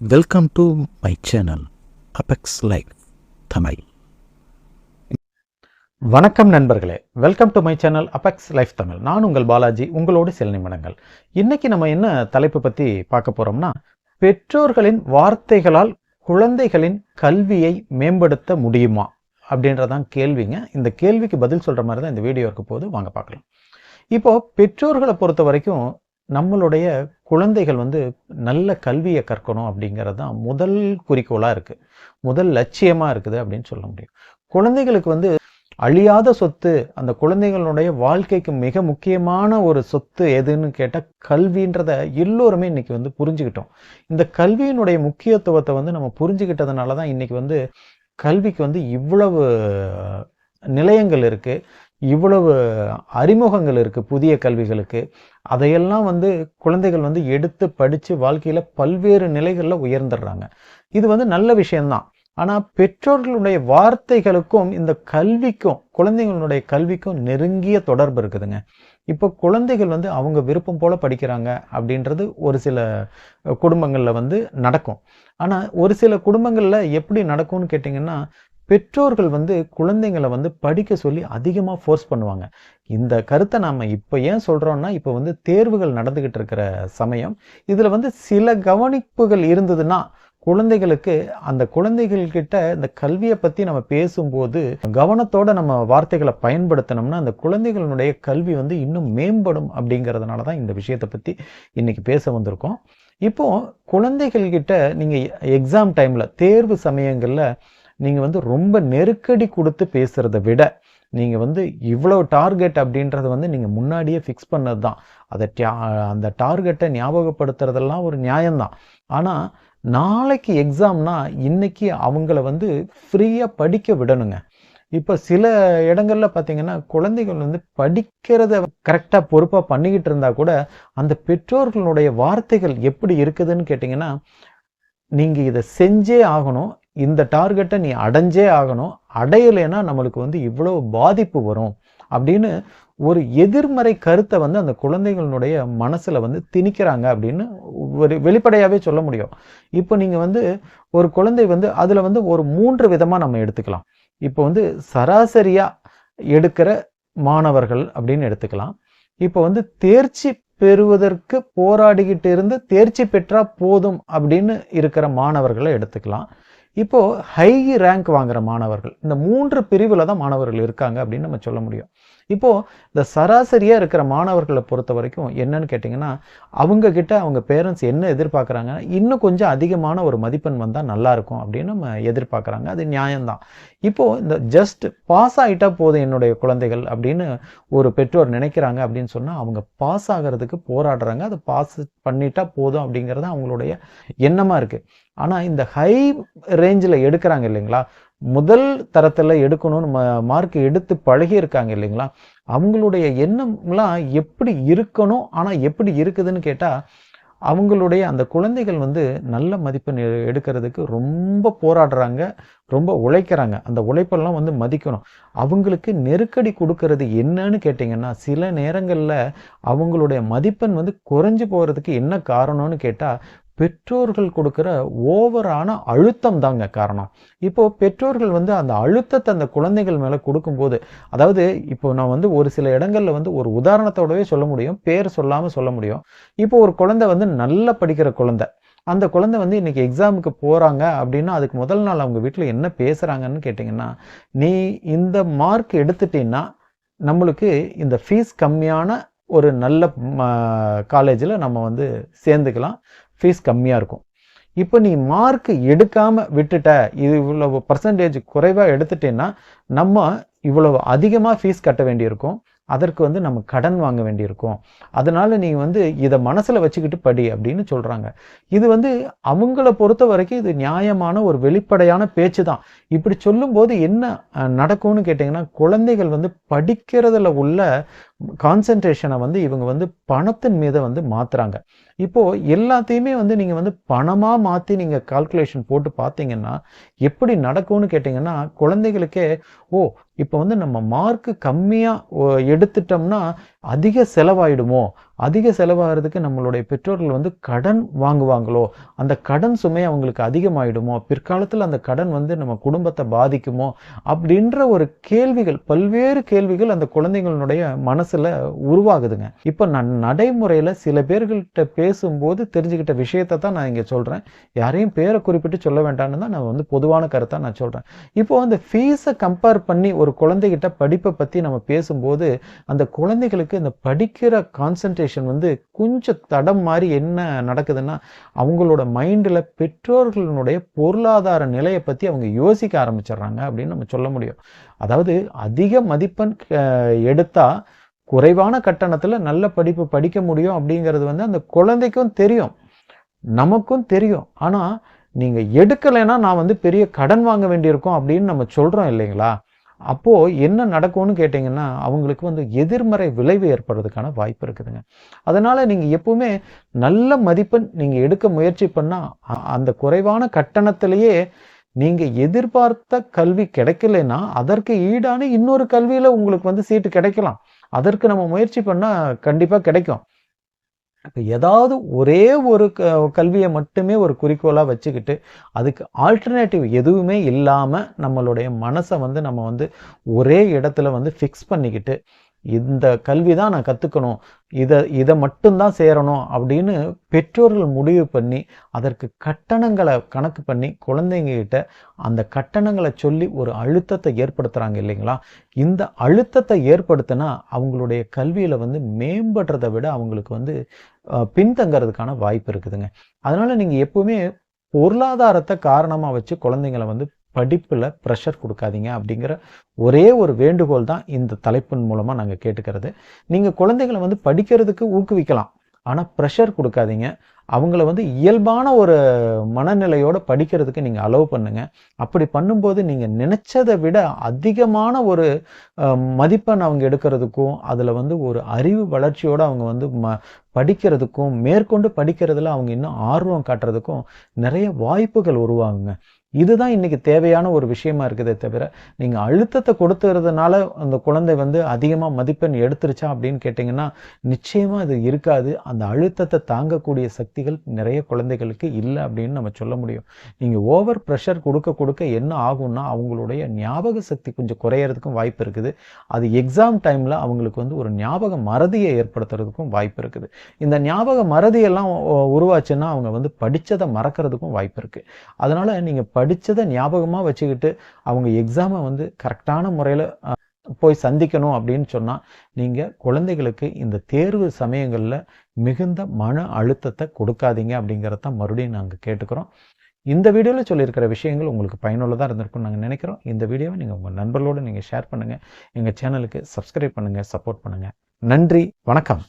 Welcome to my channel apex life Tamil வணக்கம் நண்பர்களே. Welcome to my channel apex life Tamil நான் உங்கள் பாலாஜி உங்களோடு சில நிமிடங்கள். இன்னைக்கு நம்ம என்ன தலைப்பு பற்றி பார்க்க போகிறோம்னா பெற்றோர்களின் வார்த்தைகளால் குழந்தைகளின் கல்வியை மேம்படுத்த முடியுமா? அப்படின்றதான் கேள்விங்க. இந்த கேள்விக்கு பதில் சொல்கிற மாதிரி தான் இந்த வீடியோ இருக்க போது வாங்க பார்க்கலாம். இப்போது பெற்றோர்களை பொறுத்த வரைக்கும் நம்மளுடைய குழந்தைகள் வந்து நல்ல கல்வியை கற்கணும் அப்படிங்கிறது தான் முதல் குறிக்கோளாக இருக்குது முதல் லட்சியமாக இருக்குது அப்படின்னு சொல்ல முடியும். குழந்தைகளுக்கு வந்து அழியாத சொத்து அந்த குழந்தைகளுடைய வாழ்க்கைக்கு மிக முக்கியமான ஒரு சொத்து எதுன்னு கேட்டால் கல்வின்றத எல்லோருமே இன்னைக்கு வந்து புரிஞ்சுக்கிட்டோம். இந்த கல்வியினுடைய முக்கியத்துவத்தை வந்து நம்ம புரிஞ்சுக்கிட்டதுனால தான் இன்னைக்கு வந்து கல்விக்கு வந்து இவ்வளவு நிலையங்கள் இருக்குது இவ்வளவு அறிமுகங்கள் இருக்குது புதிய கல்விகளுக்கு. அதையெல்லாம் வந்து குழந்தைகள் வந்து எடுத்து படித்து வாழ்க்கையில் பல்வேறு நிலைகளில் உயர்ந்துடுறாங்க. இது வந்து நல்ல விஷயம்தான். ஆனால் பெற்றோர்களுடைய வார்த்தைகளுக்கும் இந்த கல்விக்கும் குழந்தைகளுடைய கல்விக்கும் நெருங்கிய தொடர்பு இருக்குதுங்க. இப்போ குழந்தைகள் வந்து அவங்க விருப்பம் போல் படிக்கிறாங்க அப்படின்றது ஒரு சில குடும்பங்களில் வந்து நடக்கும். ஆனால் ஒரு சில குடும்பங்களில் எப்படி நடக்கும்னு கேட்டிங்கன்னா பெற்றோர்கள் வந்து குழந்தைங்களை வந்து படிக்க சொல்லி அதிகமாக ஃபோர்ஸ் பண்ணுவாங்க. இந்த கருத்தை நாம் இப்போ ஏன் சொல்கிறோன்னா இப்போ வந்து தேர்வுகள் நடந்துக்கிட்டு இருக்கிற சமயம் இதில் வந்து சில கவனிப்புகள் இருந்ததுன்னா குழந்தைகளுக்கு அந்த குழந்தைகள்கிட்ட இந்த கல்வியை பற்றி நம்ம பேசும்போது கவனத்தோடு நம்ம வார்த்தைகளை பயன்படுத்தினோம்னா அந்த குழந்தைகளுடைய கல்வி வந்து இன்னும் மேம்படும் அப்படிங்கிறதுனால தான் இந்த விஷயத்தை பற்றி இன்றைக்கி பேச வந்திருக்கோம். இப்போது குழந்தைகள்கிட்ட நீங்கள் எக்ஸாம் டைமில் தேர்வு சமயங்களில் நீங்கள் வந்து ரொம்ப நெருக்கடி கொடுத்து பேசுகிறத விட நீங்கள் வந்து இவ்வளோ டார்கெட் அப்படின்றத வந்து நீங்கள் முன்னாடியே ஃபிக்ஸ் பண்ணது தான் அதை அந்த டார்கெட்டை ஞாபகப்படுத்துறதெல்லாம் ஒரு நியாயம்தான். ஆனால் நாளைக்கு எக்ஸாம்னா இன்னைக்கு அவங்கள வந்து ஃப்ரீயாக படிக்க விடணுங்க. இப்போ சில இடங்களில் பார்த்தீங்கன்னா குழந்தைகள் வந்து படிக்கிறத கரெக்டாக பொறுப்பாக பண்ணிக்கிட்டு இருந்தால் கூட அந்த பெற்றோர்களுடைய வார்த்தைகள் எப்படி இருக்குதுன்னு கேட்டிங்கன்னா நீங்கள் இதை செஞ்சே ஆகணும். இந்த டார்கெட்டை நீ அடைஞ்சே ஆகணும் அடையலைன்னா நம்மளுக்கு வந்து இவ்வளோ பாதிப்பு வரும் அப்படின்னு ஒரு எதிர்மறை கருத்தை வந்து அந்த குழந்தைகளுடைய மனசில் வந்து திணிக்கிறாங்க அப்படின்னு ஒரு வெளிப்படையாகவே சொல்ல முடியும். இப்போ நீங்கள் வந்து ஒரு குழந்தை வந்து அதில் வந்து ஒரு மூன்று விதமாக நம்ம எடுத்துக்கலாம். இப்போ வந்து சராசரியாக எடுக்கிற மாணவர்கள் அப்படின்னு எடுத்துக்கலாம். இப்போ வந்து தேர்ச்சி பெறுவதற்கு போராடிக்கிட்டு இருந்து தேர்ச்சி பெற்றா போதும் அப்படின்னு இருக்கிற மாணவர்களை எடுத்துக்கலாம். இப்போ ஹை ரேங்க் வாங்குற மாணவர்கள் இந்த மூன்று பிரிவில் தான் மாணவர்கள் இருக்காங்க அப்படின்னு நம்ம சொல்ல முடியும். இப்போ இந்த சராசரியாக இருக்கிற மாணவர்களை பொறுத்த வரைக்கும் என்னன்னு கேட்டிங்கன்னா அவங்க கிட்ட அவங்க பேரண்ட்ஸ் என்ன எதிர்பார்க்குறாங்க? இன்னும் கொஞ்சம் அதிகமான ஒரு மதிப்பெண் வந்தால் நல்லா இருக்கும் அப்படின்னு நம்ம எதிர்பார்க்குறாங்க. அது நியாயம்தான். இப்போ இந்த ஜஸ்ட் பாஸ் ஆகிட்டா போதும் என்னுடைய குழந்தைகள் அப்படின்னு ஒரு பெற்றோர் நினைக்கிறாங்க அப்படின்னு சொன்னால் அவங்க பாஸ் ஆகிறதுக்கு போராடுறாங்க. அது பாஸ் பண்ணிட்டா போதும் அப்படிங்கிறது அவங்களுடைய எண்ணமாக இருக்குது ஆனால் இந்த ஹை ரேஞ்சில் எடுக்கிறாங்க இல்லைங்களா? முதல் தரத்தில் எடுக்கணும்னு மார்க் எடுத்து பழகி இருக்காங்க இல்லைங்களா? அவங்களுடைய எண்ணம்லாம் எப்படி இருக்கணும்? ஆனால் எப்படி இருக்குதுன்னு கேட்டால் அவங்களுடைய அந்த குழந்தைகள் வந்து நல்ல மதிப்பெண் எடுக்கிறதுக்கு ரொம்ப போராடுறாங்க ரொம்ப உழைக்கிறாங்க. அந்த உழைப்பெல்லாம் வந்து மதிக்கணும். அவங்களுக்கு நெருக்கடி கொடுக்கறது என்னன்னு கேட்டிங்கன்னா சில நேரங்களில் அவங்களுடைய மதிப்பெண் வந்து குறைஞ்சு போகிறதுக்கு என்ன காரணம்னு கேட்டால் பெற்றோர்கள் கொடுக்குற ஓவரான அழுத்தம் தாங்க காரணம். இப்போ பெற்றோர்கள் வந்து அந்த அழுத்தத்தை அந்த குழந்தைகள் மேலே கொடுக்கும்போது அதாவது இப்போ நான் வந்து ஒரு சில இடங்களில் வந்து ஒரு உதாரணத்தோடவே சொல்ல முடியும் பேர் சொல்லாமல் சொல்ல முடியும். இப்போ ஒரு குழந்தை வந்து நல்லா படிக்கிற குழந்தை அந்த குழந்தை வந்து இன்றைக்கி எக்ஸாமுக்கு போகிறாங்க அப்படின்னா அதுக்கு முதல் நாள் அவங்க வீட்டில் என்ன பேசுகிறாங்கன்னு கேட்டிங்கன்னா நீ இந்த மார்க் எடுத்துட்டீங்கன்னா நம்மளுக்கு இந்த ஃபீஸ் கம்மியான ஒரு நல்ல காலேஜில் நம்ம வந்து சேர்ந்துக்கலாம். ஃபீஸ் கம்மியாக இருக்கும். இப்போ நீ மார்க் எடுக்காமல் விட்டுட்ட இது இவ்வளவு பர்சன்டேஜ் குறைவாக எடுத்துட்டேன்னா நம்ம இவ்வளவு அதிகமாக ஃபீஸ் கட்ட வேண்டியிருக்கும். அதற்கு வந்து நம்ம கடன் வாங்க வேண்டியிருக்கும். அதனால நீ வந்து இதை மனசில் வச்சுக்கிட்டு படி அப்படின்னு சொல்கிறாங்க இது வந்து அவங்கள பொறுத்த வரைக்கும் இது நியாயமான ஒரு வெளிப்படையான பேச்சு தான் இப்படி சொல்லும்போது என்ன நடக்கும்னு கேட்டிங்கன்னா குழந்தைகள் வந்து படிக்கிறதுல உள்ள கான்சென்ட்ரேஷனை வந்து இவங்க வந்து பணத்தின் மீது வந்து மாத்துறாங்க. இப்போ எல்லாத்தையுமே வந்து நீங்க வந்து பணமா மாத்தி நீங்க கால்குலேஷன் போட்டு பார்த்தீங்கன்னா எப்படி நடக்கும்னு கேட்டிங்கன்னா குழந்தைகளுக்கே ஓ இப்போ வந்து நம்ம மார்க் கம்மியா எடுத்துட்டோம்னா அதிக செலவாயிடுமோ? அதிக செலவாகிறதுக்கு நம்மளுடைய பெற்றோர்கள் வந்து கடன் வாங்குவாங்களோ அந்த கடன் சுமை அவங்களுக்கு அதிகமாயிடுமோ பிற்காலத்தில் அந்த கடன் வந்து நம்ம குடும்பத்தை பாதிக்குமோ அப்படின்ற ஒரு கேள்விகள் பல்வேறு கேள்விகள் அந்த குழந்தைங்களுடைய மனசுல உருவாகுதுங்க. இப்போ நான் நடைமுறையில் சில பேர்கள்ட்ட பேசும்போது தெரிஞ்சுக்கிட்ட விஷயத்தை தான் நான் இங்கே சொல்கிறேன் யாரையும் பேரை குறிப்பிட்டு சொல்ல வேண்டாம்னு தான் நான் வந்து பொதுவான கருத்தை நான் சொல்கிறேன் இப்போ அந்த ஃபீஸை கம்பேர் பண்ணி ஒரு குழந்தைகிட்ட படிப்பை பற்றி நம்ம பேசும்போது அந்த குழந்தைகளுக்கு இந்த படிக்கிற கான்வர்சேஷன் வந்து கொஞ்சம் தடம் மாதிரி என்ன நடக்குதுன்னா அவங்களோட மைண்டில் பெற்றோர்களுடைய பொருளாதார நிலையை பற்றி அவங்க யோசிக்க ஆரம்பிச்சிடுறாங்க அப்படின்னு நம்ம சொல்ல முடியும். அதாவது அதிக மதிப்பெண் எடுத்தால் குறைவான கட்டணத்தில் நல்ல படிப்பு படிக்க முடியும் அப்படிங்கிறது வந்து அந்த குழந்தைக்கும் தெரியும். நமக்கும் தெரியும். ஆனால் நீங்கள் எடுக்கலைன்னா நான் வந்து பெரிய கடன் வாங்க வேண்டியிருக்கோம் அப்படின்னு நம்ம சொல்கிறோம் இல்லைங்களா? அப்போது என்ன நடக்கும்னு கேட்டிங்கன்னா அவங்களுக்கு வந்து எதிர்மறை விளைவு ஏற்படுறதுக்கான வாய்ப்பு இருக்குதுங்க. அதனால் நீங்கள் எப்பவுமே நல்ல மதிப்பெண் நீங்கள் எடுக்க முயற்சி பண்ணால் அந்த குறைவான கட்டணத்திலேயே நீங்கள் எதிர்பார்த்த கல்வி கிடைக்கலைன்னா அதற்கு ஈடான இன்னொரு கல்வியில் உங்களுக்கு வந்து சீட்டு கிடைக்கலாம். அதற்கு நம்ம முயற்சி பண்ணால் கண்டிப்பாக கிடைக்கும். ஏதாவது ஒரே ஒரு க கல்வியை மட்டுமே ஒரு குறிக்கோளாக வச்சுக்கிட்டு அதுக்கு ஆல்டர்னேட்டிவ் எதுவுமே இல்லாமல் நம்மளுடைய மனசை வந்து நம்ம வந்து ஒரே இடத்துல வந்து ஃபிக்ஸ் பண்ணிக்கிட்டு இந்த கல்வி தான் நான் கற்றுக்கணும் இதை இதை மட்டும்தான் சேரணும் அப்படின்னு பெற்றோர்கள் முடிவு பண்ணி அதற்கு கட்டணங்களை கணக்கு பண்ணி குழந்தைங்க கிட்ட அந்த கட்டணங்களை சொல்லி ஒரு அழுத்தத்தை ஏற்படுத்துகிறாங்க இல்லைங்களா? இந்த அழுத்தத்தை ஏற்படுத்தினா அவங்களுடைய கல்வியில் வந்து மேம்படுறதை விட அவங்களுக்கு வந்து பின்தங்கிறதுக்கான வாய்ப்பு இருக்குதுங்க. அதனால் நீங்கள் எப்போவுமே பொருளாதாரத்தை காரணமாக வச்சு குழந்தைங்களை வந்து படிப்பில் ப்ரெஷர் கொடுக்காதீங்க அப்படிங்கிற ஒரே ஒரு வேண்டுகோள் தான் இந்த தலைப்பின் மூலமாக நாங்கள் கேட்டுக்கிறது. நீங்கள் குழந்தைகளை வந்து படிக்கிறதுக்கு ஊக்குவிக்கலாம். ஆனால் ப்ரெஷர் கொடுக்காதீங்க. அவங்கள வந்து இயல்பான ஒரு மனநிலையோடு படிக்கிறதுக்கு நீங்கள் அலோவ் பண்ணுங்கள் அப்படி பண்ணும்போது நீங்கள் நினச்சதை விட அதிகமான ஒரு மதிப்பெண் அவங்க எடுக்கிறதுக்கும் அதில் வந்து ஒரு அறிவு வளர்ச்சியோடு அவங்க வந்து ம படிக்கிறதுக்கும் மேற்கொண்டு படிக்கிறதுல அவங்க இன்னும் ஆர்வம் காட்டுறதுக்கும் நிறைய வாய்ப்புகள் உருவாகுங்க. இதுதான் இன்றைக்கி தேவையான ஒரு விஷயமா இருக்குதே தவிர நீங்கள் அழுத்தத்தை கொடுத்துறதுனால அந்த குழந்தை வந்து அதிகமாக மதிப்பெண் எடுத்துருச்சா அப்படின்னு கேட்டிங்கன்னா நிச்சயமாக அது இருக்காது. அந்த அழுத்தத்தை தாங்கக்கூடிய சக்தி சக்திகள் நிறைய குழந்தைகளுக்கு இல்லை அப்படின்னு நம்ம சொல்ல முடியும். நீங்கள் ஓவர் ப்ரெஷர் கொடுக்க கொடுக்க என்ன ஆகும்னா அவங்களுடைய ஞாபக சக்தி கொஞ்சம் குறையறதுக்கும் வாய்ப்பு இருக்குது. அது எக்ஸாம் டைமில் அவங்களுக்கு வந்து ஒரு ஞாபக மறதியை ஏற்படுத்துறதுக்கும் வாய்ப்பு இருக்குது. இந்த ஞாபக மறதியெல்லாம் உருவாச்சுன்னா அவங்க வந்து படித்ததை மறக்கிறதுக்கும் வாய்ப்பு இருக்குது அதனால் நீங்கள் படித்ததை ஞாபகமாக வச்சுக்கிட்டு அவங்க எக்ஸாமை வந்து கரெக்டான முறையில் போய் சந்திக்கணும் அப்படின்னு சொன்னால் நீங்கள் குழந்தைகளுக்கு இந்த தேர்வு சமயங்களில் மிகுந்த மன அழுத்தத்தை கொடுக்காதீங்க அப்படிங்கிறத மறுபடியும் நாங்கள் கேட்டுக்கிறோம். இந்த வீடியோவில் சொல்லியிருக்கிற விஷயங்கள் உங்களுக்கு பயனுள்ளதாக இருந்திருக்கும்னு நாங்கள் நினைக்கிறோம். இந்த வீடியோவை நீங்கள் உங்கள் நண்பர்களோடு நீங்கள் ஷேர் பண்ணுங்கள் எங்கள் சேனலுக்கு சப்ஸ்கிரைப் பண்ணுங்கள் சப்போர்ட் பண்ணுங்கள் நன்றி வணக்கம்.